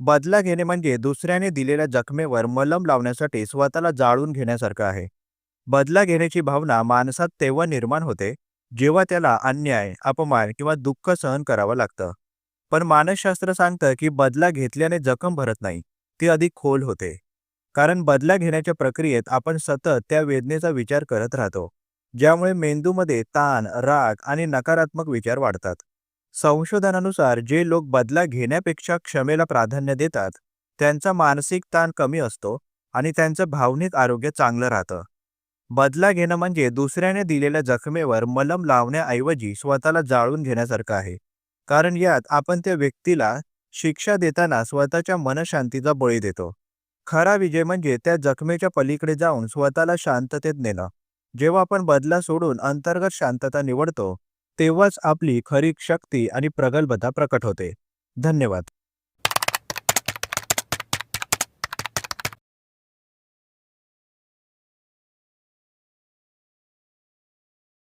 बदला घेणे म्हणजे दुसऱ्याने दिलेल्या जखमेवर मलम लावण्यासाठी स्वतःला जाळून घेण्यासारखं आहे. बदला घेण्याची भावना माणसात तेव्हा निर्माण होते जेव्हा त्याला अन्याय अपमान किंवा दुःख सहन करावं लागतं. पण मानसशास्त्र सांगतं की बदला घेतल्याने जखम भरत नाही ती अधिक खोल होते. कारण बदला घेण्याच्या प्रक्रियेत आपण सतत त्या वेदनेचा विचार करत राहतो ज्यामुळे मेंदूमध्ये ताण राग आणि नकारात्मक विचार वाढतात. संशोधनानुसार जे लोक बदला घेण्यापेक्षा क्षमेला प्राधान्य देतात त्यांचा मानसिक ताण कमी असतो आणि त्यांचं भावनिक आरोग्य चांगलं राहतं. बदला घेणं म्हणजे दुसऱ्याने दिलेल्या जखमेवर मलम लावण्याऐवजी स्वतःला जाळून घेण्यासारखं आहे. कारण यात आपण त्या व्यक्तीला शिक्षा देताना स्वतःच्या मनशांतीचा बळी देतो. खरा विजय म्हणजे त्या जखमेच्या पलीकडे जाऊन स्वतःला शांततेत नेणं. जेव्हा आपण बदला सोडून अंतर्गत शांतता निवडतो तेव्हाच आपली खरी शक्ती आणि प्रगल्भता प्रकट होते. धन्यवाद.